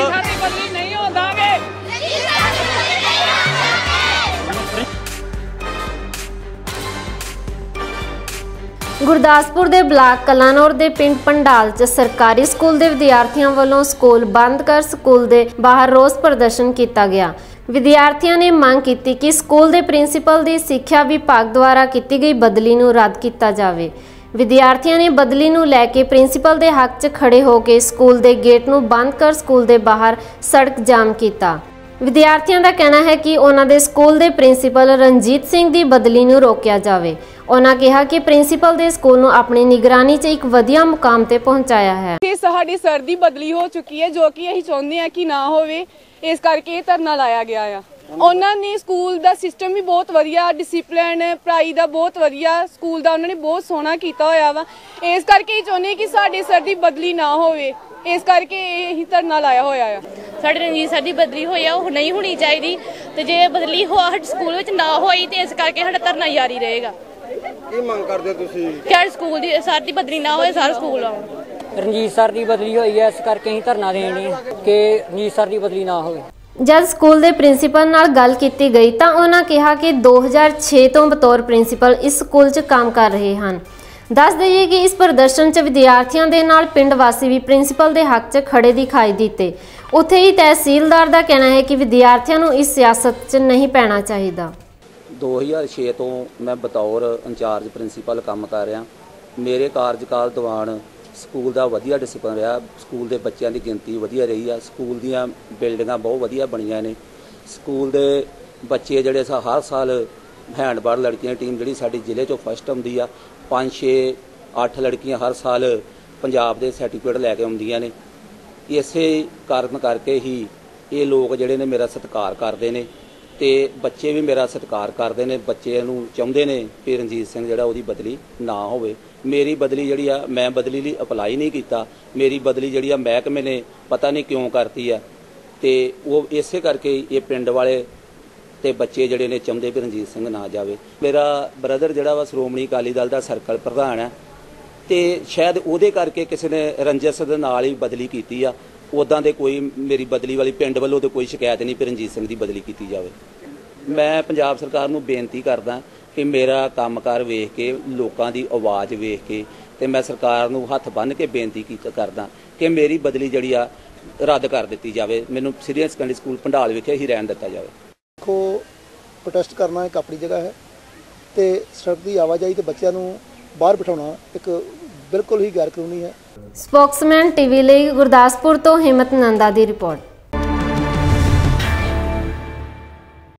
ਸਾਡੀ ਬਦਲੀ ਨਹੀਂ ਹੁੰਦਾਗੇ ਗੁਰਦਾਸਪੁਰ ਦੇ ਬਲਾਕ ਕਲਾਨੌਰ ਦੇ ਪਿੰਡ ਪੰਡਾਲ 'ਚ ਸਰਕਾਰੀ ਸਕੂਲ ਦੇ ਵਿਦਿਆਰਥੀਆਂ ਵੱਲੋਂ ਸਕੂਲ ਬੰਦ ਕਰ ਸਕੂਲ ਦੇ ਬਾਹਰ ਰੋਸ ਪ੍ਰਦਰਸ਼ਨ ਕੀਤਾ ਗਿਆ। ਵਿਦਿਆਰਥੀਆਂ ਨੇ ਮੰਗ ਕੀਤੀ ਕਿ ਸਕੂਲ ਦੇ ਪ੍ਰਿੰਸੀਪਲ ਦੀ ਸਿੱਖਿਆ ਵਿਭਾਗ ਦੁਆਰਾ ਕੀਤੀ ਗਈ ਬਦਲੀ ਨੂੰ ਰੱਦ ਕੀਤਾ ਜਾਵੇ। ਵਿਦਿਆਰਥੀਆਂ ਨੇ ਬਦਲੀ ਨੂੰ ਲੈ ਕੇ ਪ੍ਰਿੰਸੀਪਲ ਦੇ ਹੱਕ 'ਚ ਖੜੇ ਹੋ ਕੇ ਸਕੂਲ ਦੇ ਗੇਟ ਨੂੰ ਬੰਦ ਕਰ ਸਕੂਲ ਦੇ ਬਾਹਰ ਸੜਕ ਜਾਮ ਕੀਤਾ। ਵਿਦਿਆਰਥੀਆਂ ਦਾ ਕਹਿਣਾ ਹੈ ਕਿ ਉਹਨਾਂ ਦੇ ਸਕੂਲ ਦੇ ਪ੍ਰਿੰਸੀਪਲ ਰਣਜੀਤ ਸਿੰਘ ਦੀ ਬਦਲੀ ਨੂੰ ਰੋਕਿਆ ਜਾਵੇ। ਉਹਨਾਂ ਕਿਹਾ ਕਿ ਪ੍ਰਿੰਸੀਪਲ ਦੇ ਸਕੂਲ ਨੂੰ ਆਪਣੀ ਨਿਗਰਾਨੀ 'ਚ ਇੱਕ ਵਧੀਆ ਮੁਕਾਮ ਤੇ ਪਹੁੰਚਾਇਆ ਹੈ। ਕਿ ਸਾਡੀ ਸਰ ਦੀ ਬਦਲੀ ਹੋ ਚੁੱਕੀ ਹੈ, ਜੋ ਕਿ ਅਸੀਂ ਚਾਹੁੰਦੇ ਹਾਂ ਕਿ ਨਾ ਹੋਵੇ, ਇਸ ਕਰਕੇ ਇਹ ਧਰਨਾ ਲਾਇਆ ਗਿਆ ਆ। ਉਹਨਾਂ ਨੇ ਸਕੂਲ ਦਾ ਸਿਸਟਮ ਵੀ ਬਹੁਤ ਵਧੀਆ ਡਿਸਪਲਿਨ ਪੜ੍ਹਾਈ ਦਾ ਬਹੁਤ ਵਧੀਆ ਸਕੂਲ ਦਾ ਉਹਨਾਂ ਨੇ ਬਹੁਤ ਸੋਹਣਾ ਕੀਤਾ ਹੋਇਆ ਵਾ। ਇਸ ਕਰਕੇ ਹੀ ਚਾਹੁੰਦੇ ਕਿ ਸਾਡੇ ਸਰ ਦੀ ਬਦਲੀ ਨਾ ਹੋਵੇ। ਇਸ ਕਰਕੇ ਇਹ ਹੀ ਧਰਨਾ ਲਾਇਆ ਹੋਇਆ ਆ। ਸਾਡੇ ਰਣਜੀਤ ਸਰ ਦੀ ਬਦਲੀ ਹੋਈ ਆ ਉਹ ਨਹੀਂ ਹੋਣੀ ਚਾਹੀਦੀ। ਤੇ ਜੇ ਬਦਲੀ ਹੋ ਸਾਡੇ ਸਕੂਲ ਵਿੱਚ ਨਾ ਹੋਈ ਤੇ ਇਸ ਕਰਕੇ ਸਾਡਾ ਧਰਨਾ ਜਾਰੀ ਰਹੇਗਾ। ਕੀ ਮੰਗ ਕਰਦੇ ਹੋ ਤੁਸੀਂ? ਕਿ ਸਕੂਲ ਦੀ ਸਰ ਦੀ ਬਦਲੀ ਨਾ ਹੋਏ ਸਾਰੇ ਸਕੂਲ ਆਉਣ। ਰਣਜੀਤ ਸਰ ਦੀ ਬਦਲੀ ਹੋਈ ਹੈ ਇਸ ਕਰਕੇ ਅਸੀਂ ਧਰਨਾ ਦੇਣੇ ਕਿ ਰਣਜੀਤ ਸਰ ਦੀ ਬਦਲੀ ਨਾ ਹੋਵੇ। ਜਦ ਸਕੂਲ ਦੇ ਪ੍ਰਿੰਸੀਪਲ ਨਾਲ ਗੱਲ ਕੀਤੀ ਗਈ ਤਾਂ ਉਹਨਾਂ ਕਿਹਾ ਕਿ 2006 ਤੋਂ ਬਤੌਰ ਪ੍ਰਿੰਸੀਪਲ ਇਸ ਸਕੂਲ 'ਚ ਕੰਮ ਕਰ ਰਹੇ ਹਨ। ਦੱਸ ਦਈਏ ਕਿ ਇਸ ਪ੍ਰਦਰਸ਼ਨ 'ਚ ਵਿਦਿਆਰਥੀਆਂ ਦੇ ਨਾਲ ਪਿੰਡ ਵਾਸੀ ਵੀ ਪ੍ਰਿੰਸੀਪਲ ਦੇ ਹੱਕ 'ਚ ਖੜੇ ਦਿਖਾਈ ਦਿੱਤੇ। ਉੱਥੇ ਹੀ ਤਹਿਸੀਲਦਾਰ ਦਾ ਕਹਿਣਾ ਹੈ ਕਿ ਵਿਦਿਆਰਥੀਆਂ ਨੂੰ ਇਸ ਸਿਆਸਤ 'ਚ ਨਹੀਂ ਪੈਣਾ ਚਾਹੀਦਾ। 2006 ਤੋਂ ਮੈਂ ਬਤੌਰ ਇੰਚਾਰਜ ਪ੍ਰਿੰਸੀਪਲ ਕੰਮ ਕਰ ਰਿਹਾ। ਮੇਰੇ ਕਾਰਜਕਾਲ ਦੌਰਾਨ ਸਕੂਲ ਦਾ ਵਧੀਆ ਡਿਸਪਲਨ ਰਿਹਾ, ਸਕੂਲ ਦੇ ਬੱਚਿਆਂ ਦੀ ਗਿਣਤੀ ਵਧੀਆ ਰਹੀ ਆ, ਸਕੂਲ ਦੀਆਂ ਬਿਲਡਿੰਗਾਂ ਬਹੁਤ ਵਧੀਆ ਬਣੀਆਂ ਨੇ। ਸਕੂਲ ਦੇ ਬੱਚੇ ਜਿਹੜੇ ਸਾ, ਹਰ ਸਾਲ ਹੈਂਡਬਾਲ ਲੜਕੀਆਂ ਦੀ ਟੀਮ ਜਿਹੜੀ ਸਾਡੀ ਜ਼ਿਲ੍ਹੇ ਚੋਂ ਫਸਟ ਆਉਂਦੀ ਆ 5 6 8 ਲੜਕੀਆਂ ਹਰ ਸਾਲ ਪੰਜਾਬ ਦੇ ਸਰਟੀਫਿਕੇਟ ਲੈ ਕੇ ਆਉਂਦੀਆਂ ਨੇ। ਇਸੇ ਕਾਰਨ ਕਰਕੇ ਹੀ ਇਹ ਲੋਕ ਜਿਹੜੇ ਨੇ ਮੇਰਾ ਸਤਿਕਾਰ ਕਰਦੇ ਨੇ। ਤੇ ਬੱਚੇ ਵੀ ਮੇਰਾ ਸਤਿਕਾਰ ਕਰਦੇ ਨੇ ਬੱਚੇ ਨੂੰ ਚਾਹੁੰਦੇ ਨੇ ਕਿ ਰਣਜੀਤ ਸਿੰਘ ਜਿਹੜਾ ਉਹਦੀ ਬਦਲੀ ਨਾ ਹੋਵੇ। ਮੇਰੀ ਬਦਲੀ ਜਿਹੜੀ ਆ, ਮੈਂ ਬਦਲੀ ਲਈ ਅਪਲਾਈ ਨਹੀਂ ਕੀਤਾ। ਮੇਰੀ ਬਦਲੀ ਜਿਹੜੀ ਆ, ਮਹਿਕਮੇ ਨੇ ਪਤਾ ਨਹੀਂ ਕਿਉਂ ਕਰਤੀ ਆ। ਤੇ ਉਹ ਇਸੇ ਕਰਕੇ ਇਹ ਪਿੰਡ ਵਾਲੇ ਤੇ ਬੱਚੇ ਜਿਹੜੇ ਨੇ ਚਾਹੁੰਦੇ ਵੀ ਰਣਜੀਤ ਸਿੰਘ ਨਾ ਜਾਵੇ। ਮੇਰਾ ਬ੍ਰਦਰ ਜਿਹੜਾ ਵਾ, ਸ਼੍ਰੋਮਣੀ ਅਕਾਲੀ ਦਲ ਦਾ ਸਰਕਲ ਪ੍ਰਧਾਨ ਹੈ ਤੇ ਸ਼ਾਇਦ ਉਹਦੇ ਕਰਕੇ ਕਿਸੇ ਨੇ ਰੰਜਸ ਦੇ ਨਾਲ ਹੀ ਬਦਲੀ ਕੀਤੀ ਆ। ਉਦਾਂ ਦੇ ਕੋਈ ਮੇਰੀ ਬਦਲੀ ਵਾਲੀ ਪਿੰਡ ਵੱਲੋਂ ਤੇ ਕੋਈ ਸ਼ਿਕਾਇਤ ਨਹੀਂ ਕਿ ਰਣਜੀਤ ਸਿੰਘ ਦੀ ਬਦਲੀ ਕੀਤੀ ਜਾਵੇ। ਮੈਂ ਪੰਜਾਬ ਸਰਕਾਰ ਨੂੰ ਬੇਨਤੀ ਕਰਦਾ ਕਿ ਮੇਰਾ ਕੰਮਕਾਰ ਵੇਖ ਕੇ, ਲੋਕਾਂ ਦੀ ਆਵਾਜ਼ ਵੇਖ ਕੇ ਤੇ ਮੈਂ ਸਰਕਾਰ ਨੂੰ ਹੱਥ ਬੰਨ੍ਹ ਕੇ ਬੇਨਤੀ ਕੀਤਾ ਕਰਦਾ ਕਿ ਮੇਰੀ ਬਦਲੀ ਜਿਹੜੀ ਆ ਰੱਦ ਕਰ ਦਿੱਤੀ ਜਾਵੇ। ਮੈਨੂੰ ਸੀਰੀਅਸ ਸੈਕੰਡਰੀ ਸਕੂਲ ਭੰਡਾਲ ਵਿਖੇ ਹੀ ਰਹਿਣ ਦਿੱਤਾ ਜਾਵੇ। ਦੇਖੋ ਪ੍ਰੋਟੈਸਟ ਕਰਨਾ ਇੱਕ ਆਪਣੀ ਜਗ੍ਹਾ ਹੈ ਤੇ ਸੜਕ ਦੀ ਆਵਾਜਾਈ ਤੇ ਬੱਚਿਆਂ ਨੂੰ ਬਾਹਰ ਬਿਠਾਉਣਾ ਇੱਕ ਬਿਲਕੁਲ ਹੀ ਗੈਰ ਕਾਨੂੰਨੀ ਹੈ। ਸਪੋਕਸਮੈਨ ਟੀਵੀ ਲਈ ਗੁਰਦਾਸਪੁਰ ਤੋਂ ਹਿੰਮਤ ਨੰਦਾ ਦੀ ਰਿਪੋਰਟ।